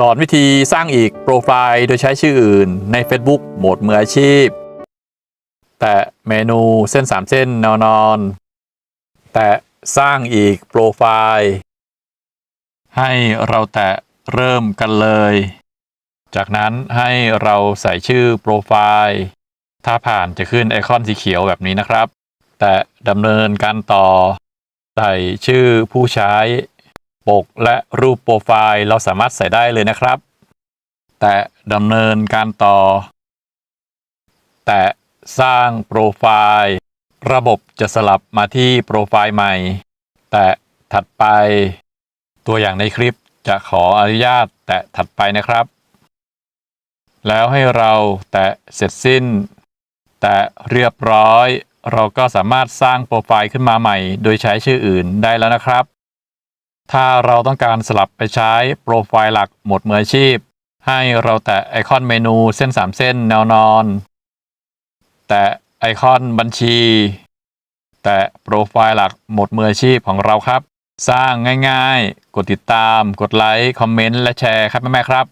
สอนวิธีสร้างอีกโปรไฟล์โดยใช้ชื่ออื่นใน Facebook โหมดมืออาชีพ แต่เมนูเส้น 3 เส้นแนวนอน แต่สร้างอีกโปรไฟล์ ให้เราแตะเริ่มกันเลย จากนั้นให้เราใส่ชื่อโปรไฟล์ ถ้าผ่านจะขึ้นไอคอนสีเขียวแบบนี้นะครับ แต่ดำเนินการต่อ ใส่ชื่อผู้ใช้ ปกและรูปโปรไฟล์เราสามารถใส่ได้เลยนะครับ แต่ดำเนินการต่อ แต่สร้างโปรไฟล์ ระบบจะสลับมาที่โปรไฟล์ใหม่ แต่ถัดไป ตัวอย่างในคลิปจะขออนุญาตแตะถัดไปนะครับ แล้วให้เราแตะเสร็จสิ้น แตะเรียบร้อย เราก็สามารถสร้างโปรไฟล์ขึ้นมาใหม่ โดยใช้ชื่ออื่นได้แล้วนะครับ ถ้าเราต้องการสลับไปใช้โปรไฟล์หลักหมดมืออาชีพ ให้เราแตะไอคอนเมนูเส้น 3 เส้นแนวนอน แตะไอคอนบัญชี แตะโปรไฟล์หลักหมดมืออาชีพของเราครับ สร้างง่ายๆ กดติดตาม กดไลค์ คอมเมนต์ และแชร์ครับแม่ๆครับ